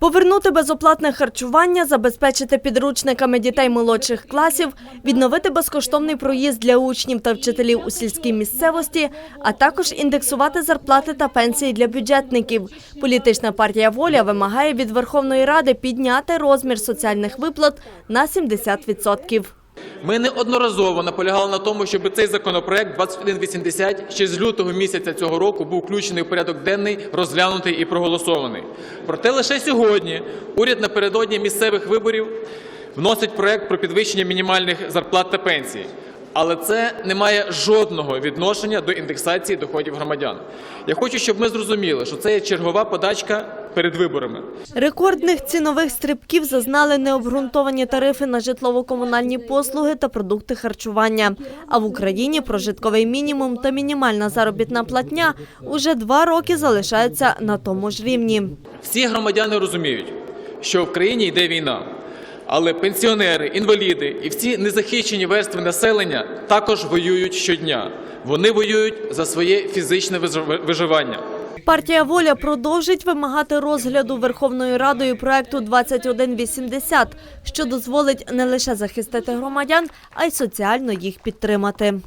Повернути безоплатне харчування, забезпечити підручниками дітей молодших класів, відновити безкоштовний проїзд для учнів та вчителів у сільській місцевості, а також індексувати зарплати та пенсії для бюджетників. Політична партія «Воля» вимагає від Верховної Ради підняти розмір соціальних виплат на 70%. Ми неодноразово наполягали на тому, щоб цей законопроект 2180 ще з лютого місяця цього року був включений в порядок денний, розглянутий і проголосований. Проте лише сьогодні уряд напередодні місцевих виборів вносить проект про підвищення мінімальних зарплат та пенсій. Але це не має жодного відношення до індексації доходів громадян. Я хочу, щоб ми зрозуміли, що це є чергова подачка перед виборами. Рекордних цінових стрибків зазнали необґрунтовані тарифи на житлово-комунальні послуги та продукти харчування. А в Україні прожитковий мінімум та мінімальна заробітна платня уже два роки залишаються на тому ж рівні. Всі громадяни розуміють, що в країні йде війна. Але пенсіонери, інваліди і всі незахищені верстви населення також воюють щодня. Вони воюють за своє фізичне вижив- виживання. Партія «Воля» продовжить вимагати розгляду Верховною Радою проекту 2180, що дозволить не лише захистити громадян, а й соціально їх підтримати.